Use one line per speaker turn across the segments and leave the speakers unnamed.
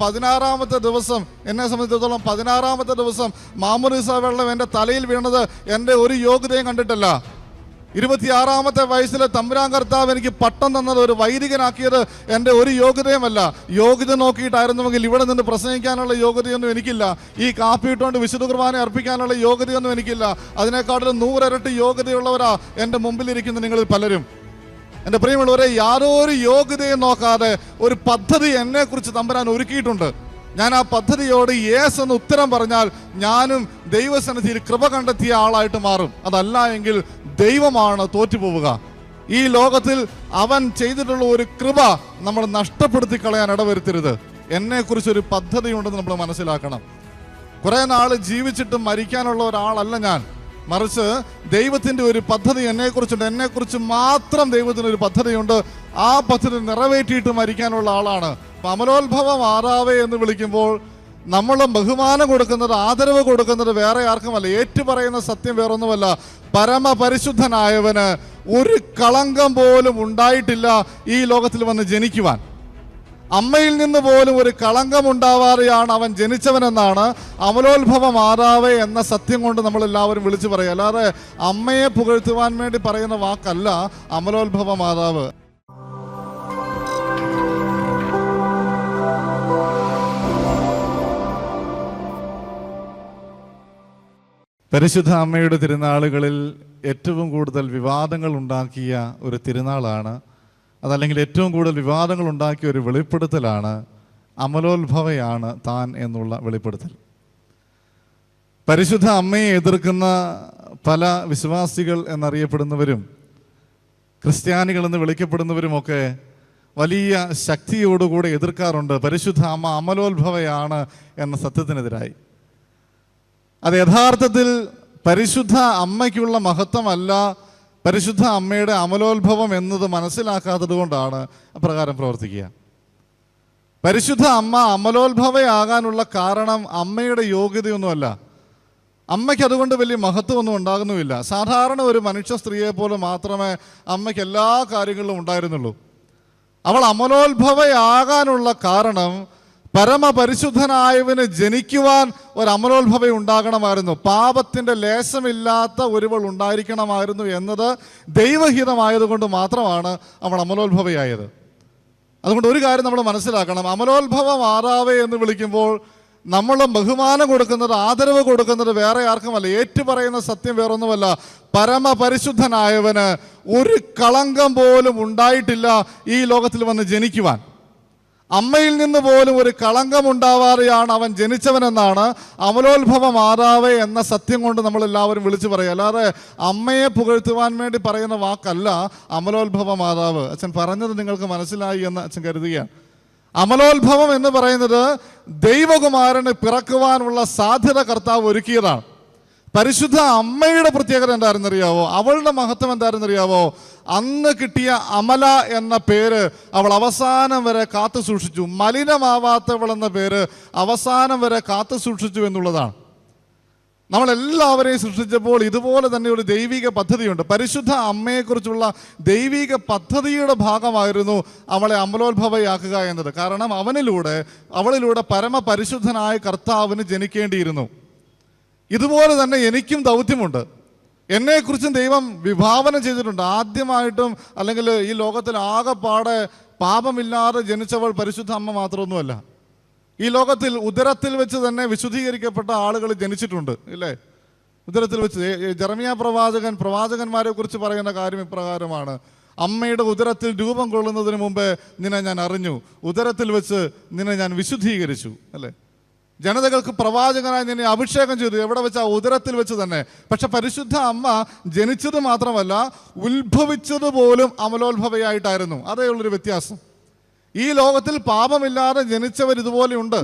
പതിനാറാമത്തെ ദിവസം എന്നെ സംബന്ധിച്ചിടത്തോളം പതിനാറാമത്തെ ദിവസം മാമുനിസ വെള്ളം എന്റെ തലയിൽ വീണത് എന്റെ ഒരു യോഗ്യതയും കണ്ടിട്ടല്ല. ഇരുപത്തിയാറാമത്തെ വയസ്സിൽ തമ്പുരാൻ കർത്താവ് എനിക്ക് പട്ടം തന്നത് ഒരു വൈദികനാക്കിയത് എന്റെ ഒരു യോഗ്യതയുമല്ല. യോഗ്യത നോക്കിയിട്ടായിരുന്നുവെങ്കിൽ ഇവിടെ നിന്ന് പ്രസംഗിക്കാനുള്ള യോഗ്യതയൊന്നും എനിക്കില്ല. ഈ കാപ്പി ഇട്ടുകൊണ്ട് വിശുദ്ധ കുർബാന അർപ്പിക്കാനുള്ള യോഗ്യതയൊന്നും എനിക്കില്ല. അതിനേക്കാട്ടിലും നൂറിരട്ടി യോഗ്യതയുള്ളവരാ എന്റെ മുമ്പിലിരിക്കുന്ന നിങ്ങളിൽ പലരും. എന്റെ പ്രിയമുള്ളവരെ യാതൊരു യോഗ്യതയും നോക്കാതെ ഒരു പദ്ധതി എന്നെക്കുറിച്ച് തമ്പരാൻ ഒരുക്കിയിട്ടുണ്ട്. ഞാൻ ആ പദ്ധതിയോട് യേസ് എന്ന് ഉത്തരം പറഞ്ഞാൽ ഞാനും ദൈവസന്നിധിയിൽ കൃപ കണ്ടെത്തിയ ആളായിട്ട് മാറും. അതല്ല എങ്കിൽ ദൈവമാണ് തോറ്റുപോവുക. ഈ ലോകത്തിൽ അവൻ ചെയ്തിട്ടുള്ള ഒരു കൃപ നമ്മൾ നഷ്ടപ്പെടുത്തി കളയാൻ ഇടവരുത്തരുത്. എന്നെക്കുറിച്ച് ഒരു പദ്ധതി ഉണ്ടെന്ന് നമ്മൾ മനസ്സിലാക്കണം. കുറെ നാൾ ജീവിച്ചിട്ട് മരിക്കാനുള്ള ഒരാളല്ല ഞാൻ. മറിച്ച് ദൈവത്തിന്റെ ഒരു പദ്ധതി എന്നെക്കുറിച്ചുണ്ട്. എന്നെക്കുറിച്ച് മാത്രം ദൈവത്തിന് ഒരു പദ്ധതിയുണ്ട്. ആ പദ്ധതി നിറവേറ്റിയിട്ട് മരിക്കാനുള്ള ആളാണ്. അമലോത്ഭവം ആറാവേ എന്ന് വിളിക്കുമ്പോൾ നമ്മൾ ബഹുമാനം കൊടുക്കുന്നത് ആദരവ് കൊടുക്കുന്നത് വേറെ ആർക്കുമല്ല. ഏറ്റുപറയുന്ന സത്യം വേറൊന്നുമല്ല. പരമപരിശുദ്ധനായവന് ഒരു കളങ്കം പോലും ഉണ്ടായിട്ടില്ല ഈ ലോകത്തിൽ വന്ന് ജനിക്കുവാൻ. അമ്മയിൽ നിന്ന് പോലും ഒരു കളങ്കമുണ്ടാവാതെയാണ് അവൻ ജനിച്ചവനെന്നാണ് അമലോത്ഭവ മാതാവ് എന്ന സത്യം കൊണ്ട് നമ്മൾ എല്ലാവരും വിളിച്ചു പറയുക. അല്ലാതെ അമ്മയെ പുകഴ്ത്തുവാൻ വേണ്ടി പറയുന്ന വാക്കല്ല അമലോത്ഭവ മാതാവ് പരിശുദ്ധ അമ്മയുടെ തിരുനാളുകളിൽ ഏറ്റവും കൂടുതൽ വിവാദങ്ങൾ ഉണ്ടാക്കിയ ഒരു തിരുനാളാണ് അതല്ലെങ്കിൽ ഏറ്റവും കൂടുതൽ വിവാദങ്ങൾ ഉണ്ടാക്കിയ ഒരു വെളിപ്പെടുത്തലാണ് അമലോത്ഭവയാണ് താൻ എന്നുള്ള വെളിപ്പെടുത്തൽ. പരിശുദ്ധ അമ്മയെ എതിർക്കുന്ന പല വിശ്വാസികൾ എന്നറിയപ്പെടുന്നവരും ക്രിസ്ത്യാനികൾ എന്ന് വിളിക്കപ്പെടുന്നവരുമൊക്കെ വലിയ ശക്തിയോടുകൂടെ എതിർക്കാറുണ്ട്. പരിശുദ്ധ അമ്മ അമലോത്ഭവയാണ് എന്ന സത്യത്തിനെതിരായി. അത് യഥാർത്ഥത്തിൽ പരിശുദ്ധ അമ്മയ്ക്കുള്ള മഹത്വമല്ല പരിശുദ്ധ അമ്മയുടെ അമലോത്ഭവം എന്നത് മനസ്സിലാക്കാത്തത് കൊണ്ടാണ് അപ്രകാരം പ്രവർത്തിക്കുക. പരിശുദ്ധ അമ്മ അമലോത്ഭവയാകാനുള്ള കാരണം അമ്മയുടെ യോഗ്യതയൊന്നുമല്ല. അമ്മയ്ക്ക് അതുകൊണ്ട് വലിയ മഹത്വമൊന്നും ഉണ്ടാകുന്നുമില്ല. സാധാരണ ഒരു മനുഷ്യ സ്ത്രീയെ പോലെ മാത്രമേ അമ്മയ്ക്ക് എല്ലാ കാര്യങ്ങളിലും ഉണ്ടായിരുന്നുള്ളൂ. അവൾ അമലോത്ഭവയാകാനുള്ള കാരണം പരമപരിശുദ്ധനായവന് ജനിക്കുവാൻ ഒരു അമലോത്ഭവം ഉണ്ടാകണമായിരുന്നു. പാപത്തിന്റെ ലേശമില്ലാത്ത ഒരുവൾ ഉണ്ടായിരിക്കണമായിരുന്നു എന്നത് ദൈവഹിതമായതുകൊണ്ട് മാത്രമാണ് അവൾ അമലോത്ഭവയായത് അതുകൊണ്ട് ഒരു കാര്യം നമ്മൾ മനസ്സിലാക്കണം. അമലോത്ഭവ മാതാവേ എന്ന് വിളിക്കുമ്പോൾ നമ്മൾ ബഹുമാനം കൊടുക്കുന്നത് ആദരവ് കൊടുക്കുന്നത് വേറെ ആർക്കുമല്ല. ഏറ്റുപറയുന്ന സത്യം വേറൊന്നുമല്ല. പരമപരിശുദ്ധനായവന് ഒരു കളങ്കം പോലും ഉണ്ടായിട്ടില്ല ഈ ലോകത്തിൽ വന്ന് ജനിക്കുവാൻ. അമ്മയിൽ നിന്ന് പോലും ഒരു കളങ്കമുണ്ടാവാതെയാണ് അവൻ ജനിച്ചവനെന്നാണ് അമലോത്ഭവ മാതാവ് എന്ന സത്യം കൊണ്ട് നമ്മൾ എല്ലാവരും വിളിച്ചു പറയുക. അല്ലാതെ അമ്മയെ പുകഴ്ത്തുവാൻ വേണ്ടി പറയുന്ന വാക്കല്ല അമലോത്ഭവ മാതാവ് അച്ഛൻ പറഞ്ഞത് നിങ്ങൾക്ക് മനസ്സിലായി എന്ന് അച്ഛൻ കരുതുകയാണ്. അമലോത്ഭവം എന്ന് പറയുന്നത് ദൈവകുമാരന് പിറക്കുവാനുള്ള സാധ്യത കർത്താവ് ഒരുക്കിയതാണ്. പരിശുദ്ധ അമ്മയുടെ പ്രത്യേകത എന്തായിരുന്നറിയാവോ അവളുടെ മഹത്വം എന്തായിരുന്നറിയാവോ അന്ന് കിട്ടിയ അമല എന്ന പേര് അവൾ അവസാനം വരെ കാത്തു സൂക്ഷിച്ചു. മലിനമാവാത്തവൾ എന്ന പേര് അവസാനം വരെ കാത്തു സൂക്ഷിച്ചു എന്നുള്ളതാണ്. നമ്മളെല്ലാവരെയും സൃഷ്ടിച്ചപ്പോൾ ഇതുപോലെ തന്നെ ഒരു ദൈവിക പദ്ധതിയുണ്ട്. പരിശുദ്ധ അമ്മയെക്കുറിച്ചുള്ള ദൈവിക പദ്ധതിയുടെ ഭാഗമായിരുന്നു അവളെ അമലോത്ഭവയാക്കുക എന്നത്. കാരണം അവനിലൂടെ അവളിലൂടെ പരമപരിശുദ്ധനായ കർത്താവിന് ജനിക്കേണ്ടിയിരുന്നു. ഇതുപോലെ തന്നെ എനിക്കും ദൗത്യമുണ്ട്. എന്നെക്കുറിച്ചും ദൈവം വിഭാവനം ചെയ്തിട്ടുണ്ട്. ആദ്യമായിട്ടും അല്ലെങ്കിൽ ഈ ലോകത്തിൽ ആകെപ്പാടെ പാപമില്ലാതെ ജനിച്ചവൾ പരിശുദ്ധ അമ്മ മാത്രമൊന്നുമല്ല. ഈ ലോകത്തിൽ ഉദരത്തിൽ വെച്ച് തന്നെ വിശുദ്ധീകരിക്കപ്പെട്ട ആളുകൾ ജനിച്ചിട്ടുണ്ട് ഇല്ലേ? ഉദരത്തിൽ വെച്ച്. ജെറമിയ പ്രവാചകൻ പ്രവാചകന്മാരെ കുറിച്ച് പറയുന്ന കാര്യം ഇപ്രകാരമാണ്. അമ്മയുടെ ഉദരത്തിൽ രൂപം കൊള്ളുന്നതിന് മുമ്പേ നിന്നെ ഞാൻ അറിഞ്ഞു. ഉദരത്തിൽ വെച്ച് നിന്നെ ഞാൻ വിശുദ്ധീകരിച്ചു അല്ലേ? ജനതകൾക്ക് പ്രവാചകനായി നിന്നെ അഭിഷേകം ചെയ്തു. എവിടെ വെച്ചാ? ഉദരത്തിൽ വെച്ച് തന്നെ. പക്ഷെ പരിശുദ്ധ അമ്മ ജനിച്ചത് മാത്രമല്ല ഉത്ഭവിച്ചത് പോലും അമലോത്ഭവയായിട്ടായിരുന്നു. അതേ ഉള്ളൊരു വ്യത്യാസം. ഈ ലോകത്തിൽ പാപമില്ലാതെ ജനിച്ചവർ ഇതുപോലെയുണ്ട്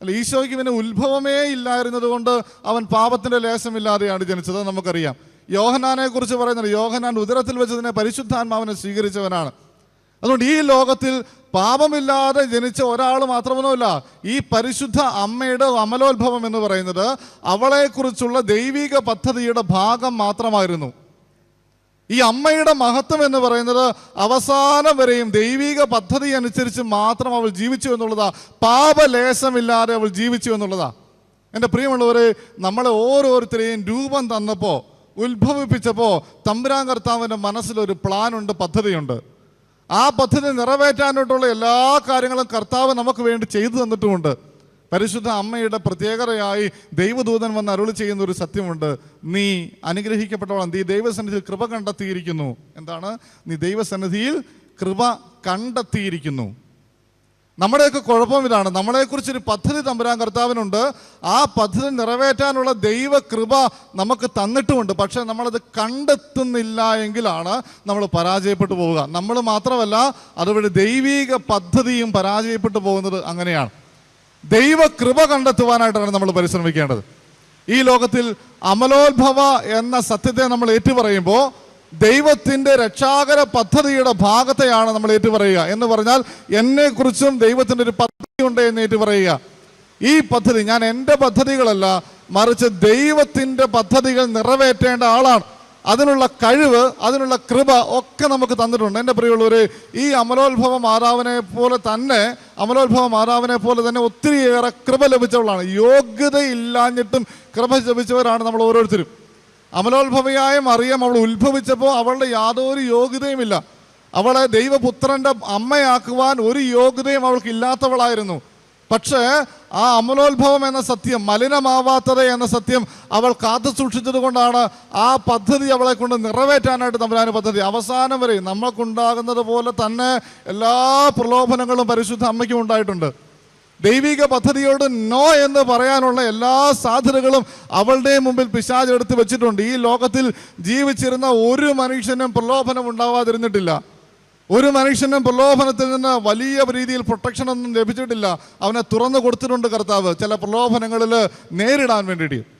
അല്ല ഈശോയ്ക്ക് പിന്നെ ഉത്ഭവമേ ഇല്ലായിരുന്നത് കൊണ്ട് അവൻ പാപത്തിന്റെ ലേശമില്ലാതെയാണ് ജനിച്ചത്. നമുക്കറിയാം. യോഹനാനെ കുറിച്ച് പറയുന്നത് യോഹനാൻ ഉദരത്തിൽ വെച്ചതിനെ പരിശുദ്ധാത്മാവിനെ സ്വീകരിച്ചവനാണ്. അതുകൊണ്ട് ഈ ലോകത്തിൽ പാപമില്ലാതെ ജനിച്ച ഒരാൾ മാത്രമൊന്നുമല്ല ഈ പരിശുദ്ധ അമ്മയുടെ അമലോത്ഭവം എന്ന് പറയുന്നത് അവളെക്കുറിച്ചുള്ള ദൈവിക പദ്ധതിയുടെ ഭാഗം മാത്രമായിരുന്നു. ഈ അമ്മയുടെ മഹത്വം എന്ന് പറയുന്നത് അവസാനം വരെയും ദൈവിക പദ്ധതി അനുസരിച്ച് മാത്രം അവൾ ജീവിച്ചു എന്നുള്ളതാ. പാപലേശമില്ലാതെ അവൾ ജീവിച്ചു എന്നുള്ളതാ. എന്റെ പ്രിയമുള്ളവരെ നമ്മളെ ഓരോരുത്തരെയും രൂപം തന്നപ്പോൾ ഉത്ഭവിപ്പിച്ചപ്പോൾ തമ്പുരാൻ കർത്താവിന്റെ മനസ്സിലൊരു പ്ലാനുണ്ട് പദ്ധതിയുണ്ട്. ആ പദ്ധതി നിറവേറ്റാനായിട്ടുള്ള എല്ലാ കാര്യങ്ങളും കർത്താവ് നമുക്ക് വേണ്ടി ചെയ്തു തന്നിട്ടുമുണ്ട്. പരിശുദ്ധ അമ്മയുടെ പ്രത്യേകതയായി ദൈവദൂതൻ വന്ന് അരുളി ചെയ്യുന്ന ഒരു സത്യമുണ്ട്. നീ അനുഗ്രഹിക്കപ്പെട്ടവളാണ്. നീ ദൈവസന്നിധിയിൽ കൃപ കണ്ടെത്തിയിരിക്കുന്നു. എന്താണ്? നീ ദൈവസന്നിധിയിൽ കൃപ കണ്ടെത്തിയിരിക്കുന്നു. നമ്മുടെയൊക്കെ കുഴപ്പം ഇതാണ്. നമ്മളെക്കുറിച്ചൊരു പദ്ധതി തമ്പുരാൻ കർത്താവിനുണ്ട്. ആ പദ്ധതി നിറവേറ്റാനുള്ള ദൈവ കൃപ നമുക്ക് തന്നിട്ടുമുണ്ട്. പക്ഷെ നമ്മളത് കണ്ടെത്തുന്നില്ല എങ്കിലാണ് നമ്മൾ പരാജയപ്പെട്ടു പോവുക. നമ്മൾ മാത്രമല്ല അതുവഴി ദൈവീക പദ്ധതിയും പരാജയപ്പെട്ടു പോകുന്നത് അങ്ങനെയാണ്. ദൈവ കൃപ കണ്ടെത്തുവാനായിട്ടാണ് നമ്മൾ പരിശ്രമിക്കേണ്ടത്. ഈ ലോകത്തിൽ അമലോത്ഭവ എന്ന സത്യത്തെ നമ്മൾ ഏറ്റുപറയുമ്പോൾ ദൈവത്തിന്റെ രക്ഷാകര പദ്ധതിയുടെ ഭാഗത്തെയാണ് നമ്മൾ ഏറ്റുപറയുക എന്ന് പറഞ്ഞാൽ എന്നെക്കുറിച്ചും ദൈവത്തിന്റെ ഒരു പദ്ധതി ഉണ്ട് എന്ന് ഏറ്റുപറയുക. ഈ പദ്ധതി ഞാൻ എന്റെ പദ്ധതികളല്ല മറിച്ച് ദൈവത്തിന്റെ പദ്ധതികൾ നിറവേറ്റേണ്ട ആളാണ്. അതിനുള്ള കഴിവ് അതിനുള്ള കൃപ ഒക്കെ നമുക്ക് തന്നിട്ടുണ്ട്. എന്റെ പ്രിയമുള്ളവർ ഈ അമലോത്ഭവ മാതാവിനെ പോലെ തന്നെ അമലോത്ഭവ മാതാവിനെ പോലെ തന്നെ ഒത്തിരിയേറെ കൃപ ലഭിച്ചവളാണ്. യോഗ്യതയില്ലാഞ്ഞിട്ടും കൃപ ലഭിച്ചവരാണ് നമ്മൾ ഓരോരുത്തരും. അമലോത്ഭവയായ മറിയം അവൾ ഉത്ഭവിച്ചപ്പോൾ അവളുടെ യാതൊരു യോഗ്യതയുമില്ല. അവളെ ദൈവപുത്രന്റെ അമ്മയാക്കുവാൻ ഒരു യോഗ്യതയും അവൾക്ക് ഇല്ലാത്തവളായിരുന്നു പക്ഷേ ആ അമലോത്ഭവം എന്ന സത്യം മലിനമാവാത്തത് എന്ന സത്യം അവൾ കാത്തു സൂക്ഷിച്ചത് കൊണ്ടാണ് ആ പദ്ധതി അവളെ കൊണ്ട് നിറവേറ്റാനായിട്ട് തമ്പുരാന് പദ്ധതി. അവസാനം വരെ നമ്മൾക്കുണ്ടാകുന്നത് പോലെ തന്നെ എല്ലാ പ്രലോഭനങ്ങളും പരിശുദ്ധ അമ്മയ്ക്കും ഉണ്ടായിട്ടുണ്ട്. ദൈവിക പദ്ധതിയോട് നോ എന്ന് പറയാനുള്ള എല്ലാ സാധ്യതകളും അവളുടെ മുമ്പിൽ പിശാജ് എടുത്തു വെച്ചിട്ടുണ്ട്. ഈ ലോകത്തിൽ ജീവിച്ചിരുന്ന ഒരു മനുഷ്യനും പ്രലോഭനം ഉണ്ടാവാതിരുന്നിട്ടില്ല. ഒരു മനുഷ്യനും പ്രലോഭനത്തിൽ നിന്ന് വലിയ രീതിയിൽ പ്രൊട്ടക്ഷൻ ഒന്നും ലഭിച്ചിട്ടില്ല. അവനെ തുറന്നു കൊടുത്തിട്ടുണ്ട് കർത്താവ്. ചില പ്രലോഭനങ്ങളിൽ നേരിടാൻ വേണ്ടിയിട്ട്.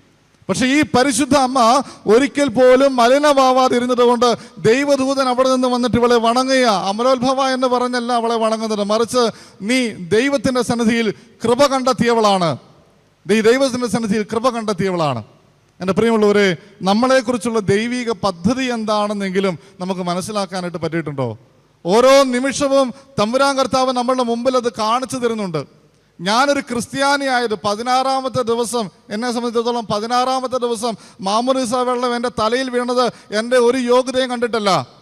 പക്ഷെ ഈ പരിശുദ്ധ അമ്മ ഒരിക്കൽ പോലും മലിനമാവാതിരുന്നത് കൊണ്ട് ദൈവദൂതൻ അവിടെ നിന്ന് വന്നിട്ട് ഇവളെ വണങ്ങുക. അമലോത്ഭവ എന്ന് പറഞ്ഞല്ല അവളെ വണങ്ങുന്നത്. മറിച്ച് നീ ദൈവത്തിന്റെ സന്നിധിയിൽ കൃപ കണ്ടെത്തിയവളാണ്. നീ ദൈവത്തിന്റെ സന്നിധിയിൽ കൃപ കണ്ടെത്തിയവളാണ്. എന്റെ പ്രിയമുള്ളവരെ നമ്മളെക്കുറിച്ചുള്ള ദൈവിക പദ്ധതി എന്താണെന്നെങ്കിലും നമുക്ക് മനസ്സിലാക്കാനായിട്ട് പറ്റിയിട്ടുണ്ടോ? ഓരോ നിമിഷവും തമ്പുരാൻ കർത്താവ് നമ്മളുടെ മുമ്പിൽ അത് കാണിച്ചു തരുന്നുണ്ട്. ഞാനൊരു ക്രിസ്ത്യാനിയായത് പതിനാറാമത്തെ ദിവസം എന്നെ സംബന്ധിച്ചിടത്തോളം പതിനാറാമത്തെ ദിവസം മാമുനിസ വെള്ളം എന്റെ തലയിൽ വീണത് എന്റെ ഒരു യോഗ്യതയും കണ്ടിട്ടല്ല.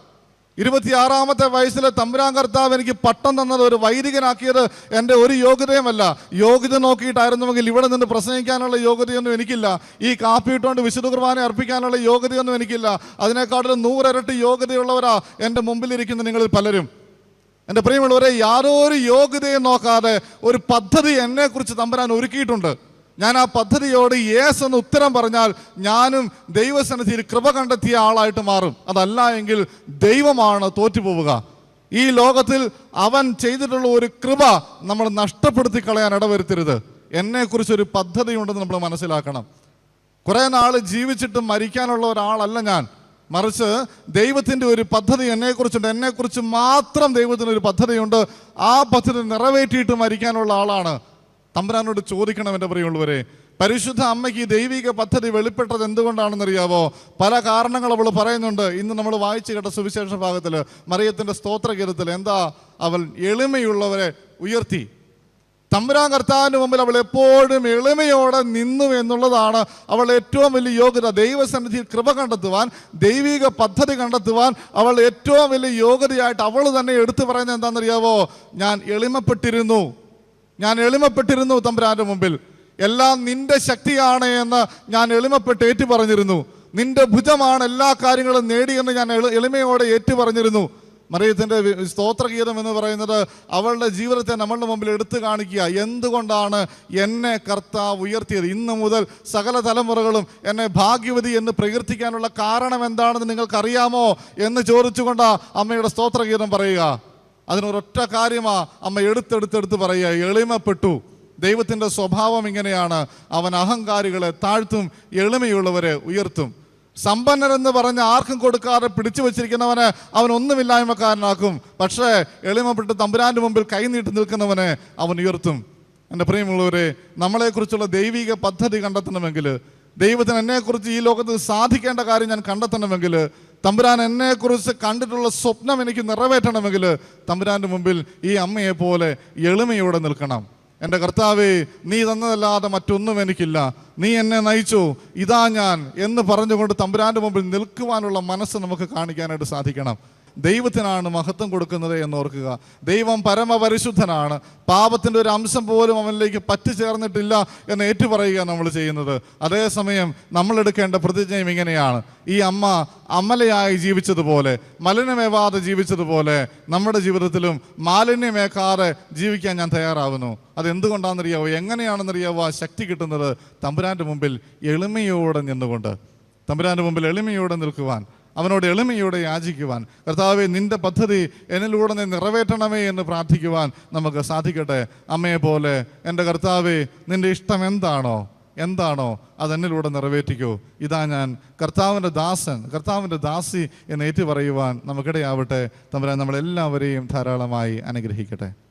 ഇരുപത്തിയാറാമത്തെ വയസ്സിൽ തമ്പുരാൻ കർത്താവ് എനിക്ക് പട്ടം തന്നത് ഒരു വൈദികനാക്കിയത് എന്റെ ഒരു യോഗ്യതയുമല്ല. യോഗ്യത നോക്കിയിട്ടായിരുന്നുവെങ്കിൽ ഇവിടെ നിന്ന് പ്രസംഗിക്കാനുള്ള യോഗ്യതയൊന്നും എനിക്കില്ല. ഈ കാപ്പി ഇട്ടുകൊണ്ട് വിശുദ്ധ കുർബാന അർപ്പിക്കാനുള്ള യോഗ്യതയൊന്നും എനിക്കില്ല. അതിനേക്കാട്ടിലും നൂറിരട്ടി യോഗ്യതയുള്ളവരാ എന്റെ മുമ്പിലിരിക്കുന്ന നിങ്ങളിൽ പലരും. എന്റെ പ്രിയമുള്ളവരെ യാതൊരു യോഗ്യതയും നോക്കാതെ ഒരു പദ്ധതി എന്നെക്കുറിച്ച് തമ്പരാൻ ഒരുക്കിയിട്ടുണ്ട്. ഞാൻ ആ പദ്ധതിയോട് യേസ് എന്ന് ഉത്തരം പറഞ്ഞാൽ ഞാനും ദൈവസന്നിധിയിൽ കൃപ കണ്ടെത്തിയ ആളായിട്ട് മാറും. അതല്ല എങ്കിൽ ദൈവമാണ് തോറ്റുപോവുക. ഈ ലോകത്തിൽ അവൻ ചെയ്തിട്ടുള്ള ഒരു കൃപ നമ്മൾ നഷ്ടപ്പെടുത്തി കളയാൻ ഇടവരുത്തരുത്. എന്നെക്കുറിച്ച് ഒരു പദ്ധതി ഉണ്ടെന്ന് നമ്മൾ മനസ്സിലാക്കണം. കുറേ നാൾ ജീവിച്ചിട്ട് മരിക്കാനുള്ള ഒരാളല്ല ഞാൻ. മറിച്ച് ദൈവത്തിന്റെ ഒരു പദ്ധതി എന്നെക്കുറിച്ചുണ്ട്. എന്നെക്കുറിച്ച് മാത്രം ദൈവത്തിന് ഒരു പദ്ധതിയുണ്ട്. ആ പദ്ധതി നിറവേറ്റിയിട്ട് മരിക്കാനുള്ള ആളാണ്. തമ്പുരാനോട് ചോദിക്കണം എന്റെ പ്രിയമുള്ളവരെ പരിശുദ്ധ അമ്മയ്ക്ക് ഈ ദൈവിക പദ്ധതി വെളിപ്പെട്ടത് എന്തുകൊണ്ടാണെന്നറിയാവോ? പല കാരണങ്ങൾ അവൾ പറയുന്നുണ്ട്. ഇന്ന് നമ്മൾ വായിച്ചു കേട്ട സുവിശേഷ ഭാഗത്തിൽ മറിയത്തിന്റെ സ്തോത്രഗീതത്തിൽ എന്താ? അവൾ എളിമയുള്ളവരെ ഉയർത്തി. തമ്പുരാൻ കർത്താവിന് മുമ്പിൽ അവൾ എപ്പോഴും എളിമയോടെ നിന്നു എന്നുള്ളതാണ് അവൾ ഏറ്റവും വലിയ യോഗ്യത. ദൈവസന്നിധിയിൽ കൃപ കണ്ടെത്തുവാൻ ദൈവിക പദ്ധതി കണ്ടെത്തുവാൻ അവൾ ഏറ്റവും വലിയ യോഗ്യതയായിട്ട് അവൾ തന്നെ എടുത്തു പറയുന്നത് എന്താണെന്നറിയാവോ? ഞാൻ എളിമപ്പെട്ടിരുന്നു. ഞാൻ എളിമപ്പെട്ടിരുന്നു തമ്പുരാന്റെ മുമ്പിൽ. എല്ലാം നിന്റെ ശക്തിയാണ് എന്ന് ഞാൻ എളിമപ്പെട്ട് ഏറ്റു പറഞ്ഞിരുന്നു നിന്റെ ഭുജമാണ് എല്ലാ കാര്യങ്ങളും നേടിയെന്ന് ഞാൻ എളിമയോടെ ഏറ്റു പറഞ്ഞിരുന്നു മറിയത്തിന്റെ സ്തോത്രഗീതം എന്ന് പറയുന്നത് അവളുടെ ജീവിതത്തെ നമ്മളുടെ മുമ്പിൽ എടുത്തു കാണിക്കുക. എന്തുകൊണ്ടാണ് എന്നെ കർത്താവ് ഉയർത്തിയത്? ഇന്ന് മുതൽ സകല തലമുറകളും എന്നെ ഭാഗ്യവതി എന്ന് പ്രകീർത്തിക്കാനുള്ള കാരണം എന്താണെന്ന് നിങ്ങൾക്കറിയാമോ എന്ന് ചോദിച്ചുകൊണ്ടാ അമ്മയുടെ സ്തോത്രഗീതം പറയുക. അതിനൊരൊറ്റ കാര്യമാ അമ്മ എടുത്തെടുത്തെടുത്ത് പറയുക. എളിമപ്പെട്ടു. ദൈവത്തിന്റെ സ്വഭാവം ഇങ്ങനെയാണ്. അവൻ അഹങ്കാരികളെ താഴ്ത്തും എളിമയുള്ളവരെ ഉയർത്തും. സമ്പന്നരെന്ന് പറഞ്ഞ് ആർക്കും കൊടുക്കാതെ പിടിച്ചു വച്ചിരിക്കുന്നവനെ അവൻ ഒന്നുമില്ലായ്മക്കാരനാക്കും. പക്ഷേ എളിമപ്പെട്ട് തമ്പുരാന്റെ മുമ്പിൽ കൈനീട്ടി നിൽക്കുന്നവനെ അവൻ ഉയർത്തും. എന്റെ പ്രിയമുള്ളവരെ നമ്മളെക്കുറിച്ചുള്ള ദൈവിക പദ്ധതി കണ്ടെത്തണമെങ്കിൽ ദൈവത്തിന് എന്നെക്കുറിച്ച് ഈ ലോകത്ത് സാധിക്കേണ്ട കാര്യം ഞാൻ കണ്ടെത്തണമെങ്കിൽ തമ്പുരാൻ എന്നെക്കുറിച്ച് കണ്ടിട്ടുള്ള സ്വപ്നം എനിക്ക് നിറവേറ്റണമെങ്കിൽ തമ്പുരാന്റെ മുമ്പിൽ ഈ അമ്മയെപ്പോലെ എളിമയോടെ നിൽക്കണം. എന്റെ കർത്താവേ നീ തന്നതല്ലാതെ മറ്റൊന്നും എനിക്കില്ല. നീ എന്നെ നയിച്ചു. ഇതാ ഞാൻ എന്ന് പറഞ്ഞുകൊണ്ട് തമ്പുരാന്റെ മുമ്പിൽ നിൽക്കുവാനുള്ള മനസ്സ് നമുക്ക് കാണിക്കാനായിട്ട് സാധിക്കണം. ദൈവത്തിനാണ് മഹത്വം കൊടുക്കുന്നത് എന്ന് ഓർക്കുക. ദൈവം പരമപരിശുദ്ധനാണ്. പാപത്തിന്റെ ഒരു അംശം പോലും അവനിലേക്ക് പറ്റിച്ചേർന്നിട്ടില്ല എന്ന് ഏറ്റുപറയുക നമ്മൾ ചെയ്യുന്നത്. അതേസമയം നമ്മളെടുക്കേണ്ട പ്രതിജ്ഞയും ഇങ്ങനെയാണ്. ഈ അമ്മ അമലയായി ജീവിച്ചതുപോലെ മലിനമേവാതെ ജീവിച്ചതുപോലെ നമ്മുടെ ജീവിതത്തിലും മാലിന്യമേക്കാതെ ജീവിക്കാൻ ഞാൻ തയ്യാറാകുന്നു അതെന്തുകൊണ്ടാണെന്നറിയാവോ? എങ്ങനെയാണെന്നറിയാവോ? ആ ശക്തി കിട്ടുന്നത് തമ്പുരാന്റെ മുമ്പിൽ എളിമയോടെ നിന്നുകൊണ്ട്. തമ്പുരാന്റെ മുമ്പിൽ എളിമയോടെ നിൽക്കുവാൻ. അവനോട് എളിമയോടെ യാചിക്കുവാൻ. കർത്താവെ നിന്റെ പദ്ധതി എന്നിലൂടെ നീ നിറവേറ്റണമേ എന്ന് പ്രാർത്ഥിക്കുവാൻ നമുക്ക് സാധിക്കട്ടെ. അമ്മയെ പോലെ എന്റെ കർത്താവെ നിന്റെ ഇഷ്ടം എന്താണോ എന്താണോ അതെന്നിലൂടെ നിറവേറ്റിക്കോ. ഇതാ ഞാൻ കർത്താവിന്റെ ദാസൻ കർത്താവിന്റെ ദാസി എന്ന് ഏറ്റുപറയുവാൻ നമുക്കിടയാവട്ടെ. തമ്പുരാൻ നമ്മളെല്ലാവരെയും ധാരാളമായി അനുഗ്രഹിക്കട്ടെ.